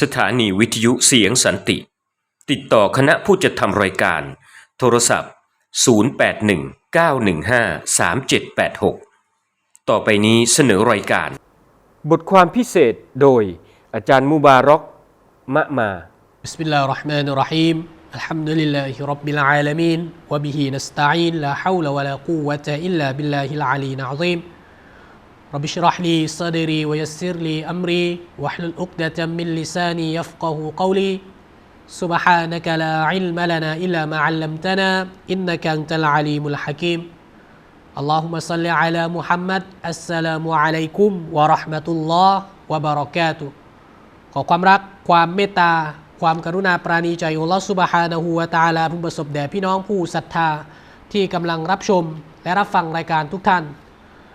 สถานีวิทยุเสียงสันติ ติดต่อคณะผู้จัดทำรายการ โทรศัพท์ 0819153786 ต่อไปนี้เสนอรายการ บทความพิเศษโดยอาจารย์มูบารอกมะมา بسم الله الرحمن الرحيم الحمد لله رب العالمين وبه نستعين لا حول ولا قوة إلا بالله العلي العظيم رب اشرح لي صدري ويسر لي أمري واحلل عقدة من لساني يفقه قولي سبحانك لا علم لنا إلا ما علمتنا إنك أنت العليم الحكيم اللهم صل على محمد السلام عليكم ورحمة الله وبركاته ขอความรักความเมตตา ความกรุณาปราณีใจของอัลลอฮฺสุบฮานะฮูวะตะอาลาผู้ประสบแด่พี่น้องผู้ศรัทธา ที่กำลังรับชมและรับฟังรายการทุกท่าน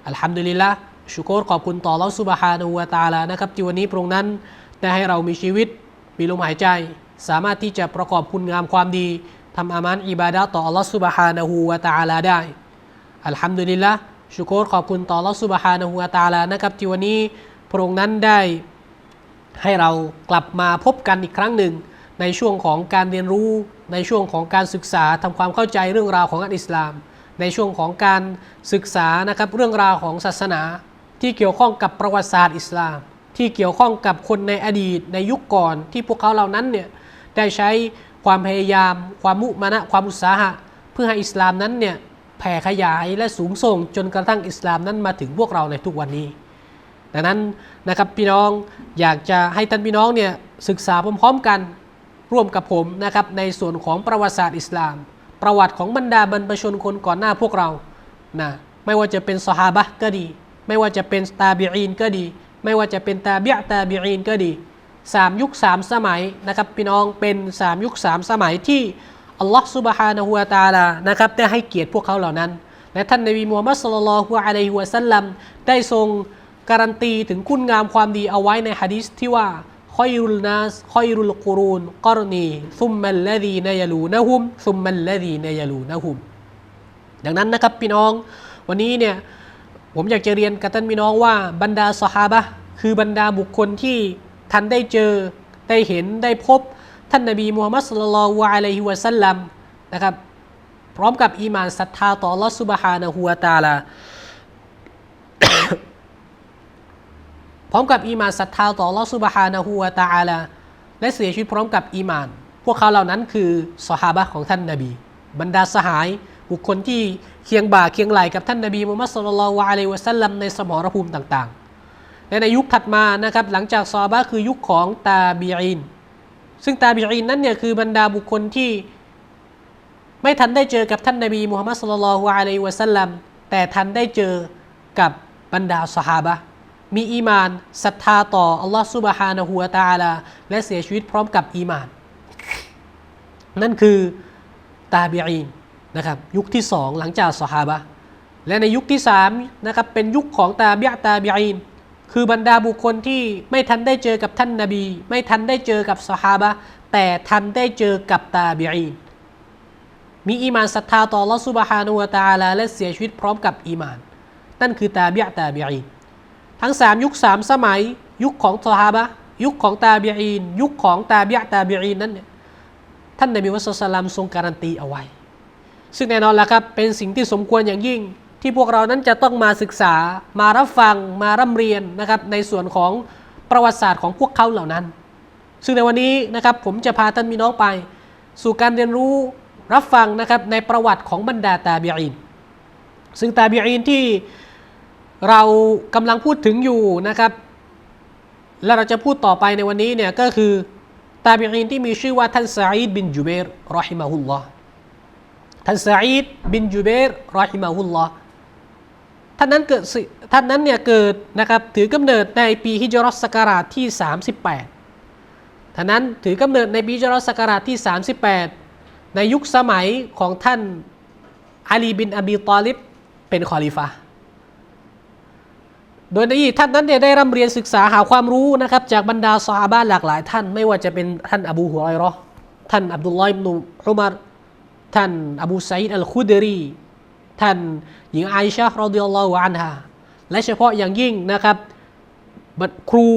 อัลฮัมดุลิลละ ชุกรขอบคุณต่อลอสุบฮานะฮูวะตาลานะครับที่วันนี้พระองค์นั้นได้ให้เรามีชีวิต มีลมหายใจ สามารถที่จะประกอบคุณงามความดีทำอามันอิบาดะต่ออัลลอฮฺสุบฮานะฮูวะตาลาได้อัลฮัมดุลิลละชุกรขอบคุณต่ออัลลอฮฺสุบฮานะฮูวะตาลานะครับที่วันนี้พระองค์นั้นได้ให้เรากลับมาพบกันอีกครั้งหนึ่ง ในช่วงของการเรียนรู้ในช่วงของการศึกษาทำความเข้าใจเรื่องราวของอัลอิสลาม ในช่วงของการศึกษานะครับเรื่องราวของศาสนา ที่เกี่ยวข้องกับประวัติศาสตร์อิสลาม ที่เกี่ยวข้องกับคนในอดีตในยุคก่อน ที่พวกเขาเหล่านั้นเนี่ยได้ใช้ความพยายาม ความมุมานะความอุตสาหะ เพื่อให้อิสลามนั้นเนี่ยแผ่ขยายและสูงส่งจนกระทั่งอิสลามนั้นมาถึงพวกเราในทุกวันนี้ ดังนั้นนะครับพี่น้องอยากจะให้ท่านพี่น้องเนี่ยศึกษาพร้อมๆกันร่วมกับผมนะครับในส่วนของประวัติศาสตร์อิสลาม ประวัติของบรรดาบรรพชนคนก่อนหน้าพวกเรานะไม่ว่าจะเป็นสฮาบะก็ดี ไม่ว่าจะเป็นตาบิอีนก็ดี ไม่ว่าจะเป็นตาบิอตาบิอีนก็ดีสามยุคสามสมัยนะครับพี่น้องเป็นสามยุคสามสมัยที่อัลลอฮฺซุบฮานะฮูวะตะอาลานะครับได้ให้เกียรติพวกเขาเหล่านั้น และท่านนบีมูฮัมมัดสุลลัลฮุอะลัยฮิวะสัลลัมได้ทรงการันตีถึงคุณงามความดีเอาไว้ในฮะดิษที่ว่าคอยรุลนาสคอยรุลกูรูนกรณีซุมมัลลดีนยลูนะฮุมซุมมัลลดีนยลูนะฮุมดังนั้นนะครับพี่น้อง วันนี้เนี่ย ผมอยากจะเรียนกับท่านพี่น้องว่าบรรดาสหาบะคือบรรดาบุคคลที่ท่านได้เจอได้เห็นได้พบท่านนบีมูฮัมมัดสุลลัลลอฮุอะลัยฮิวะสัลลัมนะครับพร้อมกับอีมานศรัทธาต่อลอฮฺซุบฮานะฮูวะตาลาพร้อมกับอีมานศรัทธาต่อลอฮฺซุบฮานะฮูวะตาลาและเสียชีวิตพร้อมกับอีมาน พวกเขาเหล่านั้นคือสหาบะของท่านนบี บรรดาสหาย บุคคลที่เคียงบ่าเคียงไหลกับท่านนบีมุฮัมมัดสุลลัลลอฮุอะลัยฮิวะสัลลัมในสมรภูมิต่างๆ และในยุคถัดมานะครับหลังจากซอฮาบะคือยุคของตาบีอีนซึ่งตาบีอีนนั้นเนี่ยคือบรรดาบุคคลที่ไม่ทันได้เจอกับท่านนบีมุฮัมมัดสุลลัลลอฮุอะลัยฮิวะสัลลัมแต่ทันได้เจอกับบรรดาสหาบะมีอีมานศรัทธาต่ออัลลอฮฺซุบฮานะฮูวะตะอาลา และเสียชีวิตพร้อมกับอีมาน นั่นคือตาบีอีน นะครับยุคที่สองหลังจากสฮาบะและในยุคที่3นะครับเป็นยุคของตาบียตาบิอินคือบรรดาบุคคลที่ไม่ทันได้เจอกับท่านนาบี ไม่ทันได้เจอกับสฮาบะแต่ทันได้เจอกับตาบิอินมีอีมานศรัทธาต่อละซุบฮานุวตาลาและเสียชีวิตพร้อมกับอีมาน นั่นคือตาบียตาบิอินทั้ง 3 ยุค 3 สมัย ยุคของสฮาบะยุคของตาบิอินยุคของตาบียตาบิอินนั้นท่านนบีมุสลัมทรงการันตีเอาไว้ ซึ่งแน่นอนแล้วครับเป็นสิ่งที่สมควรอย่างยิ่ง ที่พวกเรานั้นจะต้องมาศึกษา มารับฟัง มาร่ำเรียนนะครับในส่วนของประวัติศาสตร์ของพวกเขาเหล่านั้น ซึ่งในวันนี้นะครับผมจะพาท่านมีน้องไป สู่การเรียนรู้รับฟังนะครับในประวัติของบรรดาตาบีอีนซึ่งตาบีอีนที่เรากำลังพูดถึงอยู่นะครับและเราจะพูดต่อไปในวันนี้เนี่ยก็คือตาบีอีนที่มีชื่อว่าท่านซาอีดบินจูเบรรอฮิมะฮุลลอฮ์ ท่านซาอีดบินจูเบรรอฮิมะฮุลลอฮ์ท่านนั้นเกิดท่านนั้นเนี่ยเกิดนะครับถือกำเนิดในปีฮิจรัสสการาชที่ 38 ท่านนั้นถือกำเนิดในปีฮิจรัสสการาชที่ 38 ในยุคสมัยของท่านอาลีบินอบีตอลิบเป็นคอลิฟะโดยในท่านนั้นเนี่ยได้ร่ำเรียนศึกษาหาความรู้นะครับจากบรรดาซอฮาบะห์หลากหลายท่านไม่ว่าจะเป็นท่านอบูฮุไรราะห์ท่านอับดุลลอฮ์อิบนุอุมาร ท่านอบูซัยดอัลคุดรี ท่านหญิงไอชะห์รอดิยัลลอฮุอันฮาและเฉพาะอย่างยิ่งนะครับครู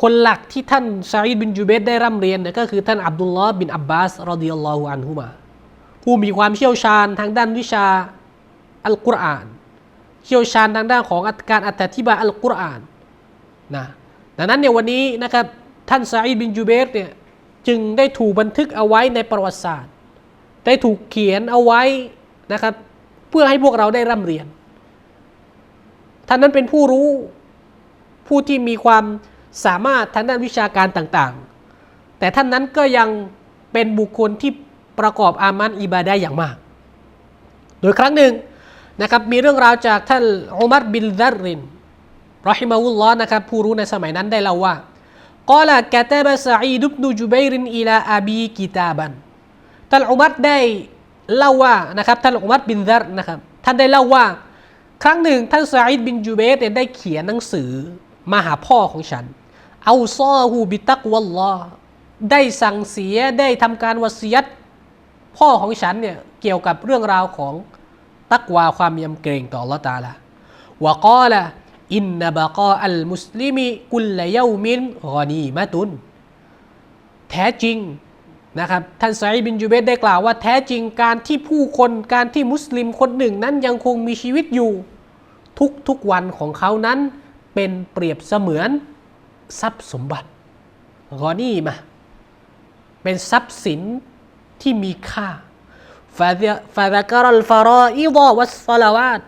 คนหลักที่ท่านซาอิดบินจูเบตได้ร่ำเรียนเนี่ยก็คือท่านอับดุลลอฮ์บินอับบาสรดิยัลลอฮุอันฮุมาผู้มีความเชี่ยวชาญทางด้านวิชาอัลกุรอาน เชี่ยวชาญทางด้านของการอธิบายอัลกุรอานนะดังนั้นเนี่ยวันนี้นะครับท่านซาอิดบินจูเบตเนี่ยจึงได้ถูกบันทึกเอาไว้ในประวัติศาสตร์ ได้ถูกเขียนเอาไว้นะครับ เพื่อให้พวกเราได้ร่ำเรียน ท่านนั้นเป็นผู้รู้ผู้ที่มีความสามารถทางด้านวิชาการต่างๆ แต่ท่านนั้นก็ยังเป็นบุคคลที่ประกอบอามันอิบาดะอย่างมาก โดยครั้งหนึ่งนะครับมีเรื่องราวจากท่านอุมัรบินซัรรินรอฮิมาวุลลอฮ์นะครับผู้รู้ในสมัยนั้นได้เล่าว่ากอลกะตาบะซะอีดุบนุจุบัยรินอิลาอาบีกิตาบัน ท่านอุมัรได้เล่าว่านะครับท่านอุมัรบินซัรนะครับท่านได้เล่าว่า ครั้งหนึ่งท่านซาอิดบินจูเบตเนี่ยได้เขียนหนังสือมาหาพ่อของฉันเอาซอฮูบิตักวัลลอได้สั่งเสียได้ทำการวสียตพ่อของฉันเนี่ยเกี่ยวกับเรื่องราวของตักวาความยำเกรงต่อ Allah ตาลาวะกาละอินนบะกาอัลมุสลิมิกุลละเยามินกอนีมะตุน แท้จริง นะครับท่านไซด์บินจูเบตได้กล่าวว่าแท้จริงการที่ผู้คนการที่มุสลิมคนหนึ่งนั้นยังคงมีชีวิตอยู่ ทุกทุกวันของเขานั้นเป็นเปรียบเสมือนทรัพย์สมบัติกอนี่มาเป็นทรัพย์สินที่มีค่าฟาฟาดะกรัลฟารออิดอวัสซาลาวาต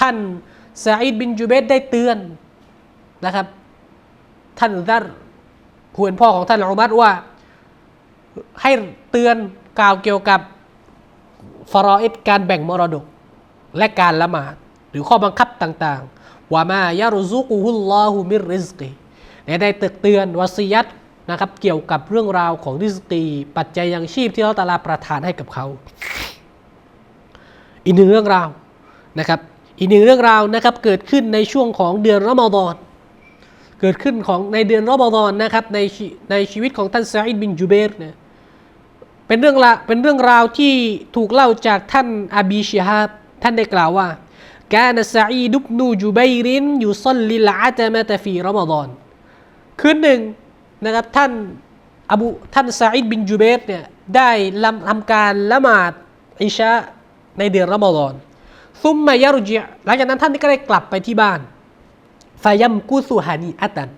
ท่านซาอิดบินจูเบตได้เตือนนะครับ ท่านดัรผู้เป็นพ่อของท่านอุมัรว่า ให้เตือนกล่าวเกี่ยวกับฟารออิดการแบ่งมรดก และการละหมาด หรือข้อบังคับต่างๆ ว่ามายารุซุกุฮุลลอฮุมิรริซกีและได้ตึกเตือนวสียัตนะครับเกี่ยวกับเรื่องราวของริซกี ปัจจัยยังชีพที่เราตะลาประทานให้กับเขา อีกหนึ่งเรื่องราวนะครับ อีกหนึ่งเรื่องราวนะครับเกิดขึ้นในช่วงของเดือนรอมฎอนเกิดขึ้นของในเดือนรอมฎอนนะครับในในชีวิตของท่านซาอิดบินจูเบรเนี่ย เป็นเรื่องละเป็นเรื่องราวที่ถูกเล่าจากท่านอาบีชิฮาบท่านได้กล่าวว่ากนซาอีดุบนูจูบัยรินยูซัลลิลอาตมะตฟีรอมฎอนคืนหนึ่งนะครับท่านอบูท่านซาอิดบินจูเบรเนี่ยได้ลำทำการละหมาดอิชาในเดือนรอมฎอนซุมมายารุจิหลังจากนั้นท่านก็ได้กลับไปที่บ้านฟายัมกุสุฮานีอัตัน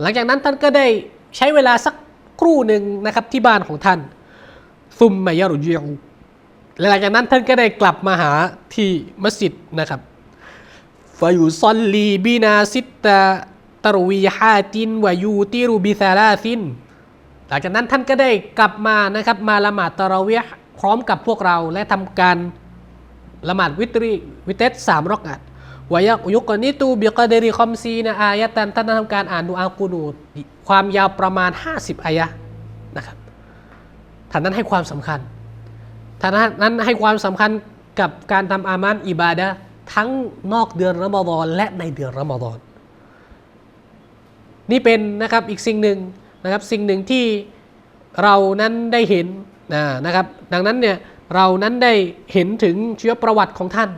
หลังจากนั้นท่านก็ได้ใช้เวลาสักครู่หนึ่งนะครับที่บ้านของท่าน ซุมมายารุจิอูและหลังจากนั้นท่านก็ได้กลับมาหาที่มัสยิดนะครับฟายุซอลลีบินาซิตตะตรวีฮาตินวายูติรุบิซาลาซิน หลังจากนั้นท่านก็ได้กลับมานะครับมาละหมาดตะราวีพร้อมกับพวกเราและทำการละหมาดวิตรีวิเตสสามรอกอัดวายักยุกนิตูบิกเดริคอมซีนะอายะตันท่านทำการอ่านดูอากูนูความยาวประมาณ 50 อายะ ท่านนั้นให้ความสำคัญท่านนั้นให้ความสำคัญกับการทำอามันอิบาดะทั้งนอกเดือนรอมฎอนและในเดือนรอมฎอนนี่เป็นนะครับอีกสิ่งหนึ่งนะครับสิ่งหนึ่งที่เรานั้นได้เห็นนะนะครับ ดังนั้นเนี่ยเรานั้นได้เห็นถึงเชีวประวัติของท่าน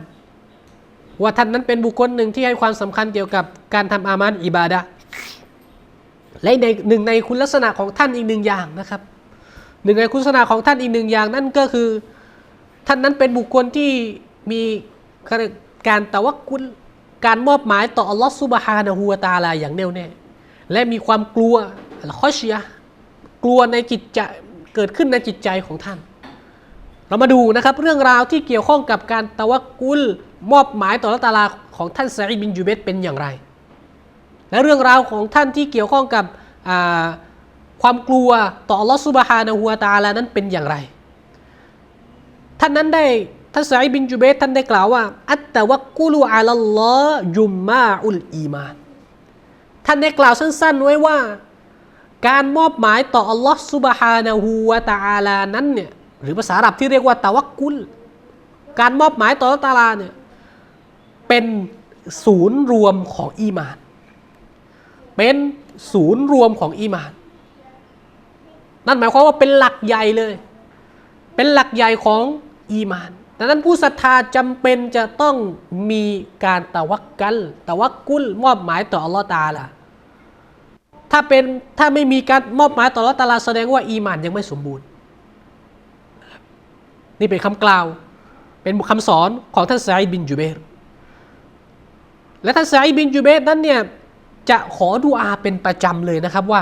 ว่าท่านนั้นเป็นบุคคลหนึ่งที่ให้ความสำคัญเกี่ยวกับการทำอามันอิบาดะและในหนึ่งในคุณลักษณะของท่านอีกหนึ่งอย่างนะครับ หนึ่งในคุณลักษณะของท่านอีกหนึ่งอย่างนั่นก็คือ ท่านนั้นเป็นบุคคลที่มีการตะวักกุลการมอบหมายต่ออัลลอฮฺซุบฮานะฮูวตาลาอย่างแน่วแน่และมีความกลัวลคอเชียกลัวในจิตใจเกิดขึ้นในจิตใจของท่าน เรามาดูนะครับเรื่องราวที่เกี่ยวข้องกับการตะวักกุลมอบหมายต่อลลอฮฺตาลาของท่านซาอิบินจูเบตเป็นอย่างไร และเรื่องราวของท่านที่เกี่ยวข้องกับอ่า ความกลัวต่ออัลลอสุบฮานะฮูวตาลานั้นเป็นอย่างไร ท่านนั้นได้ท่านสายบินจูเบตท่านได้กล่าวว่า อัตตะวักกุลูอัลลอฮ์ยุมมาอุลอีมาน ท่านได้กล่าวสั้น ๆ ไว้ว่า การมอบหมายต่ออัลลอฮ์ซุบฮานะฮูวะตะอาลานั้นเนี่ยหรือภาษาอาหรับที่เรียกว่าตะวักกุล การมอบหมายต่อตาลาเนี่ยเป็นศูนย์รวมของอีมาน เป็นศูนย์รวมของอีมาน นั่นหมายความว่าเป็นหลักใหญ่เลย เป็นหลักใหญ่ของอีมานดังนั้นผู้ศรัทธาจำเป็นจะต้องมีการตะวักกัลตะวักกุลมอบหมายต่ออัลลอฮ์ตาล่ะถ้าเป็นถ้าไม่มีการมอบหมายต่ออัละตะอาลาแสดงว่าอีมานยังไม่สมบูรณ์ นี่เป็นคำกล่าวเป็นคำสอนของท่านซาอิบินจูเบรและท่านซาอิบินจูเบรนั้นเนี่ยจะขอดุอาเป็นประจำเลยนะครับว่า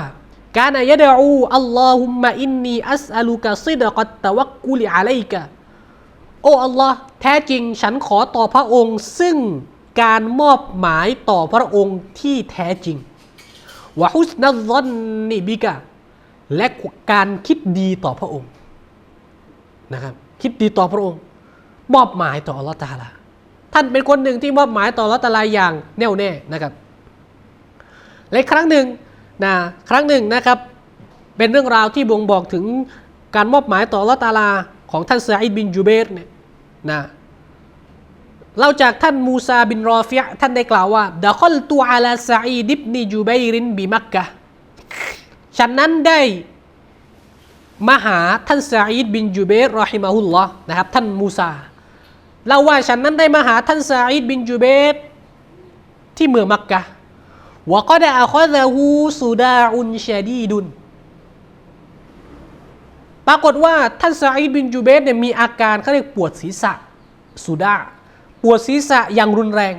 การอายะดะอูอัลลอฮุมมะอินนีอัสอัลุกะซิดะกัตตะวักกุลิอะลัยกะโอ้อัลลอฮ์แท้จริงฉันขอต่อพระองค์ ซึ่งการมอบหมายต่อพระองค์ที่แท้จริงวะฮุสนัซอนนิบิกะและการคิดดีต่อพระองค์นะครับคิดดีต่อพระองค์ มอบหมายต่ออัลลอฮ์ตาลาท่านเป็นคนหนึ่งที่มอบหมายต่อละตะลายอย่างแน่วแน่นะครับ และครั้งหนึ่ง นะครั้งหนึ่งนะครับ เป็นเรื่องราวที่บ่งบอกถึงการมอบหมายต่อละตาลาของท่านซาอิดบินจูเบรเนี่ยนะเราจากท่านมูซาบินรอฟิยะท่านได้กล่าวว่าดะคอลตูอาลาซาอิดิบนีจูเบรินบิมักกะฉันนั้นได้มาหาท่านซาอิดบินจูเบรรอฮิมะฮุลลอฮ์นะครับท่านมูซาเล่าว่าฉันนั้นได้มาหาท่านซาอิดบินจูเบตที่เมืองมักกะ วก็ได้อาคอซาฮูสุดาอุนชาดีดุน ปรากฏว่าท่านซาอิดบินจูเบตเนี่ยมีอาการเขาเรียกปวดศีรษะสุดา ปวดศีรษะอย่างรุนแรง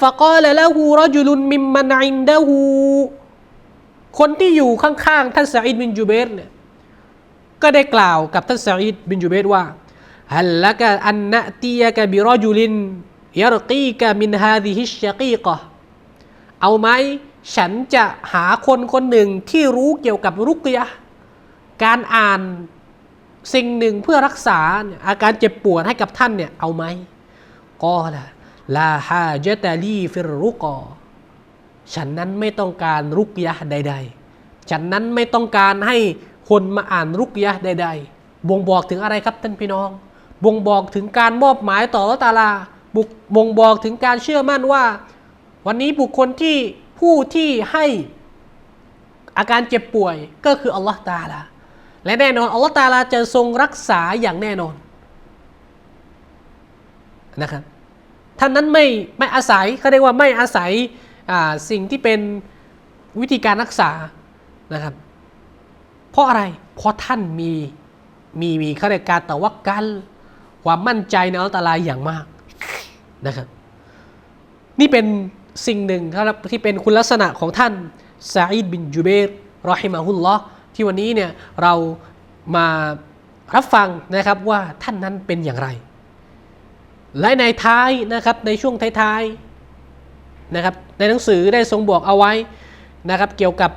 ฟะกอลละหูรอจุลุนมิมมันอินดะฮูคนที่อยู่ข้างๆท่านซาอิดบินจูเบตเนี่ยก็ได้กล่าวกับท่านซาอิดบินจูเบตว่าฮัลละกะอันนะตียกะบิรจุลินยารกีกะมินฮาดิฮิชกีกะ เอาไหมฉันจะหาคนคนหนึ่งที่รู้เกี่ยวกับรุกยะการอ่านสิ่งหนึ่งเพื่อรักษาอาการเจ็บปวดให้กับท่านเนี่ยเอาไหมก็ละลาฮาเจตาลีฟิรรุกอฉันนั้นไม่ต้องการรุกยะใด ๆ ฉันนั้นไม่ต้องการให้คนมาอ่านรุกยะใด ๆ บ่งบอกถึงอะไรครับท่านพี่น้อง บ่งบอกถึงการมอบหมายต่อละตาลาบุกบ่งบอกถึงการเชื่อมั่นว่า วันนี้บุคคลที่ผู้ที่ให้อาการเจ็บป่วยก็คืออัลลอฮ์ตาลา และแน่นอนอัลลอฮ์ตาลาจะทรงรักษาอย่างแน่นอนนะครับท่านนั้นไม่ไม่อาศัยเขาเรียกว่าไม่อาศัยสิ่งที่เป็นวิธีการรักษานะครับ เพราะอะไรเพราะท่านมีมีมีขาเรียการแตะวักกัลความมั่นใจในอัลลอฮ์ตาลาอย่างมากนะครับ นี่เป็น สิ่งหนึ่งครับที่เป็นคุณลักษณะของท่านซาอิดบินจูเบรรอฮิมาฮุลลอฮ์ที่วันนี้เนี่ยเรามารับฟังนะครับว่าท่านนั้นเป็นอย่างไร และในท้ายนะครับในช่วงท้ายๆนะครับในหนังสือได้ทรงบอกเอาไว้นะครับเกี่ยวกับ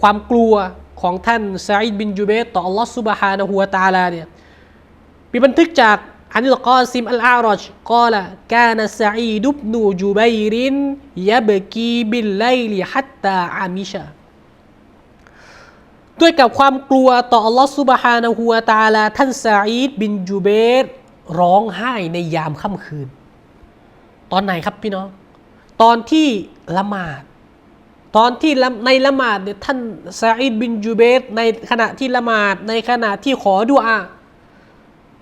ความกลัวของท่านซาอิดบินจูเบรต่ออัลลอฮ์ซุบฮานะฮูวตาลาเนี่ยมีบันทึกจาก อันลกอซิมอัลอารอจกล่าวกานะซาอีดุบนูจูบัยรินยะบกีบิลไลลิฮัตตาอามิชาด้วยกับความกลัวต่ออัลลอฮ์ซุบฮานะฮูวะตาลาท่านซาอีดบินจูเบรร้องไห้ในยามค่ำคืน ตอนไหนครับพี่น้อง ตอนที่ละหมาด ตอนที่ในละหมาดเนี่ยท่านซาอิดบินจูเบรในขณะที่ละหมาดในขณะที่ขอดุอา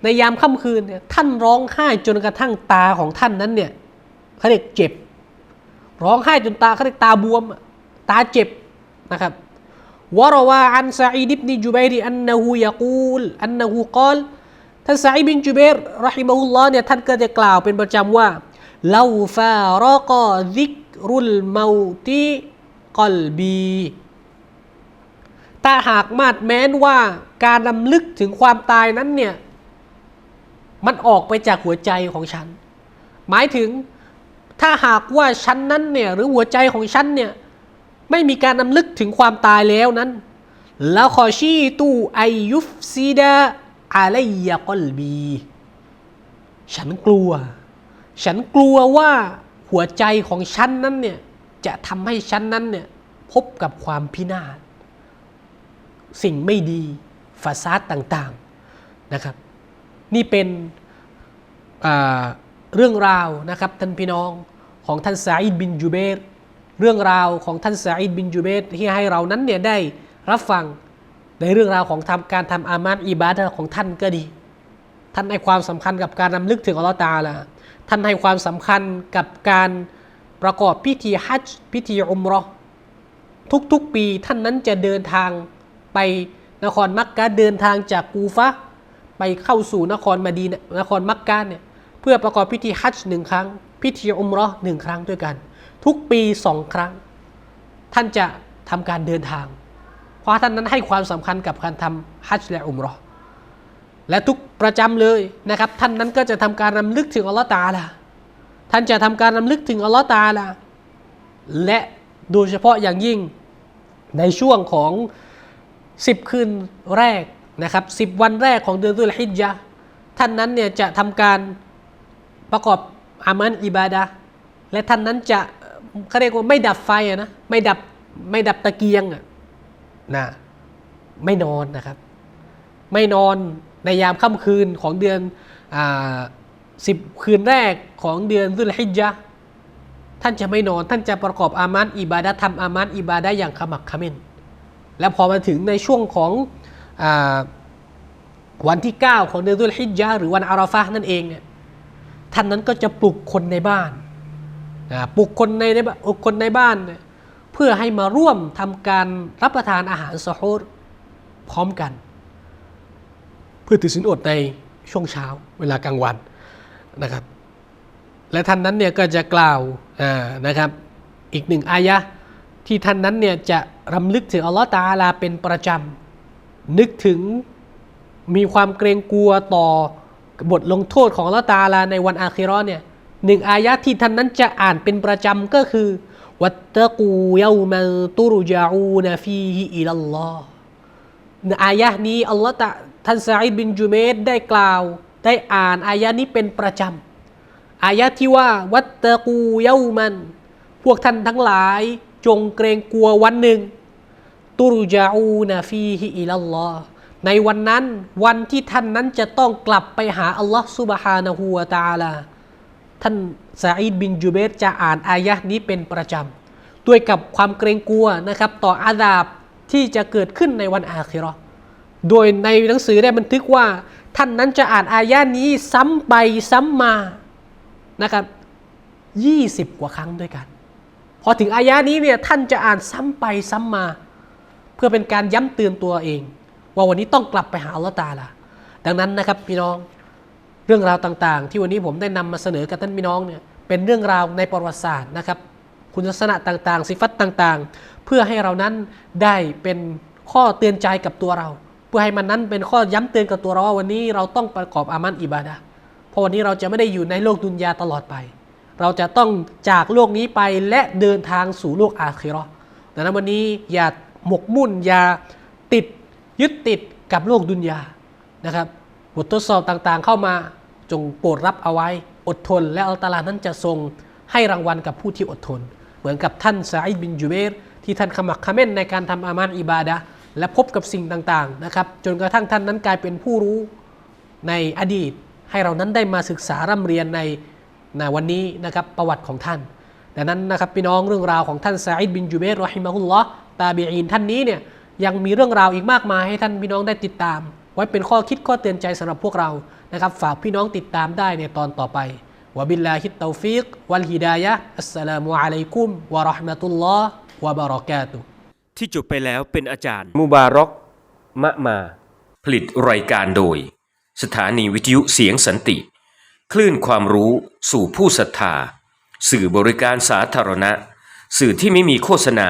ในยามค่ำคืนเนี่ยท่านร้องไห้จนกระทั่งตาของท่านนั้นเนี่ยเขาเรียกเจ็บ ร้องไห้จนตาเขาเรียกตาบวม ตาเจ็บนะครับวะรวาอันซาอิดบินจูเบรอันนะฮูยะกูลอันนะฮูกอลท่านซาอิบินจูเบรรอฮิมะฮุลลอฮ์เนี่ยท่านก็จะกล่าวเป็นประจำว่าลาฟารอกอซิกรุลเมาติกอลบีถ้าหากมาดแม้นว่าการนำลึกถึงความตายนั้นเนี่ย มันออกไปจากหัวใจของฉัน หมายถึงถ้าหากว่าฉันนั้นเนี่ยหรือหัวใจของฉันเนี่ยไม่มีการนำลึกถึงความตายแล้วนั้นแล้วขอชีตูไอยุฟซีดาอาลัยยะกอลบี ฉันกลัว ฉันกลัวว่าหัวใจของฉันนั้นเนี่ยจะทำให้ฉันนั้นเนี่ยพบกับความพินาศ สิ่งไม่ดีฟาซาดต่างๆนะครับ นี่เป็นเรื่องราวนะครับท่านพี่น้องของท่านซาอิดบินจูเบรเรื่องราวของท่านซาอิดบินจูเบรที่ให้เรานั้นเนี่ยได้รับฟังในเรื่องราวของทำการทำอามันอิบาดะของท่านก็ดี ท่านให้ความสำคัญกับการนำลึกถึงอัลลอฮฺตาลาท่านให้ความสำคัญกับการประกอบพิธีฮัจพิธีอุมราะห์ทุกๆปีท่านนั้นจะเดินทางไปนครมักกะเดินทางจากกูฟะ ไปเข้าสู่นครมาดีนะนครมักกะเนี่ยเพื่อประกอบพิธีฮัจญ์หนึ่งครั้ง พิธีอุมราะห์หนึ่งครั้งด้วยกัน ทุกปีสองครั้ง ท่านจะทำการเดินทาง เพราะท่านนั้นให้ความสำคัญกับการทำฮัจญ์และอุมราะห์และทุกประจำเลยนะครับ ท่านนั้นก็จะทำการรำลึกถึงอัลลอฮ์ตาลาท่านจะทำการรำลึกถึงอัลลอฮ์ตาลาและโดยเฉพาะอย่างยิ่งในช่วงของ 10 คืนแรก นะครับ10วันแรกของเดือนตุลฮิจญะท่านนั้นเนี่ยจะทำการประกอบอามันอิบาดะและท่านนั้นจะเขาเรียกว่าไม่ดับไฟนะไม่ดับไม่ดับตะเกียงนะไม่นอนนะครับ ไม่นอนในยามค่ำคืนของเดือนสิบคืนแรกของเดือนตุลฮิจญะท่านจะไม่นอนท่านจะประกอบอามันอิบาดะทำอามันอิบาดะอย่างขมักขม้น แล้วพอมาถึงในช่วงของ วันที่ 9 ของเดือนตุลฮิจญะห์หรือวันอาราฟะห์นั่นเองเนี่ยท่านนั้นก็จะปลุกคนในบ้านปลุกคนในในบ้านคนในบ้าน เพื่อให้มาร่วมทำการรับประทานอาหารสะฮูรพร้อมกัน เพื่อถือศีลอดในช่วงเช้าเวลากลางวันนะครับ และท่านนั้นเนี่ยก็จะกล่าวนะครับ อีกหนึ่งอายะที่ท่านนั้นเนี่ยจะรำลึกถึงอัลลอฮ์ตะอาลาเป็นประจำ นึกถึงมีความเกรงกลัวต่อบทลงโทษของลลอฮ์ตาลาในวันอาคิราะห์เนี่ยหนึ่งอายะที่ท่านนั้นจะอ่านเป็นประจำก็คือวัตตะกูยามันตุรจาอูนฟีฮิอิลลอฮ์ในอายะนี้อัลลอฮ์ตะท่านซาอิดบินจุเมดได้กล่าว ได้อ่านอายะนี้เป็นประจำอายะที่ว่า วัตตะกูเยามัน พวกท่านทั้งหลายจงเกรงกลัววันหนึ่ง ตุรจาอูนาฟีฮิอิลลอฮ์ในวันนั้นวันที่ท่านนั้นจะต้องกลับไปหาอัลลอฮ์ซุบฮานะฮูวะตาลาท่านซาอิดบินจูเบรจะอ่านอายะห์นี้เป็นประจำด้วยกับความเกรงกลัวนะครับ ต่ออาดาบที่จะเกิดขึ้นในวันอาคิราะห์โดยในหนังสือได้บันทึกว่า ท่านนั้นจะอ่านอายะห์นี้ซ้ำไปซ้ำมานะครับ20 กว่าครั้งด้วยกัน พอถึงอายะนี้เนี่ยท่านจะอ่านซ้ำไปซ้ำมา พื่อเป็นการย้ำเตือนตัวเอง ว่าวันนี้ต้องกลับไปหาอัลลอฮ์ตะอาลาดังนั้นนะครับพี่น้องเรื่องราวต่างๆ ที่วันนี้ผมได้นำมาเสนอกับท่านพี่น้องเนี่ยเป็นเรื่องราวในประวัติศาสตร์นะครับ คุณลักษณะต่างๆ สิฟัตต่างๆ เพื่อให้เรานั้นได้เป็นข้อเตือนใจกับตัวเรา เพื่อให้มันนั้นเป็นข้อย้ำเตือนกับตัวเราว่าวันนี้เราต้องประกอบอามันอิบาดะเพราะวันนี้เราจะไม่ได้อยู่ในโลกดุนยาตลอดไป เราจะต้องจากโลกนี้ไปและเดินทางสู่โลกอาคิราะห์ดังนั้นวันนี้อย่า หมกมุ่นอย่าติดยึดติดกับโลกดุนยานะครับ บททดสอบต่างๆเข้ามาจงโปรดรับเอาไว้อดทน และอัลตลานั้นจะทรงให้รางวัลกับผู้ที่อดทน เหมือนกับท่านซาอิดบินจูเบรที่ท่านขมักเขม้นในการทำอามันอิบาดะและพบกับสิ่งต่างๆนะครับ จนกระทั่งท่านนั้นกลายเป็นผู้รู้ในอดีต ให้เรานั้นได้มาศึกษาร่ำเรียนในในวันนี้นะครับประวัติของท่านดังนั้นนะครับพี่น้องเรื่องราวของท่านซาอิดบินจูเบรรอฮิมะฮุลลอฮ์ ตาบีอีนท่านนี้เนี่ยยังมีเรื่องราวอีกมากมายให้ท่านพี่น้องได้ติดตาม ไว้เป็นข้อคิดข้อเตือนใจสำหรับพวกเรานะครับ ฝากพี่น้องติดตามได้ในตอนต่อไปวะบิลลาฮิตเตาฟิกวัลฮิดายะอัสสลามุอะลัยกุมวะเราะห์มะตุลลอฮ์วะบะเราะกาตุฮ์ที่จบไปแล้วเป็นอาจารย์ มุบารอกมะมา ผลิตรายการโดย สถานีวิทยุเสียงสันติ คลื่นความรู้สู่ผู้ศรัทธา สื่อบริการสาธารณะ สื่อที่ไม่มีโฆษณา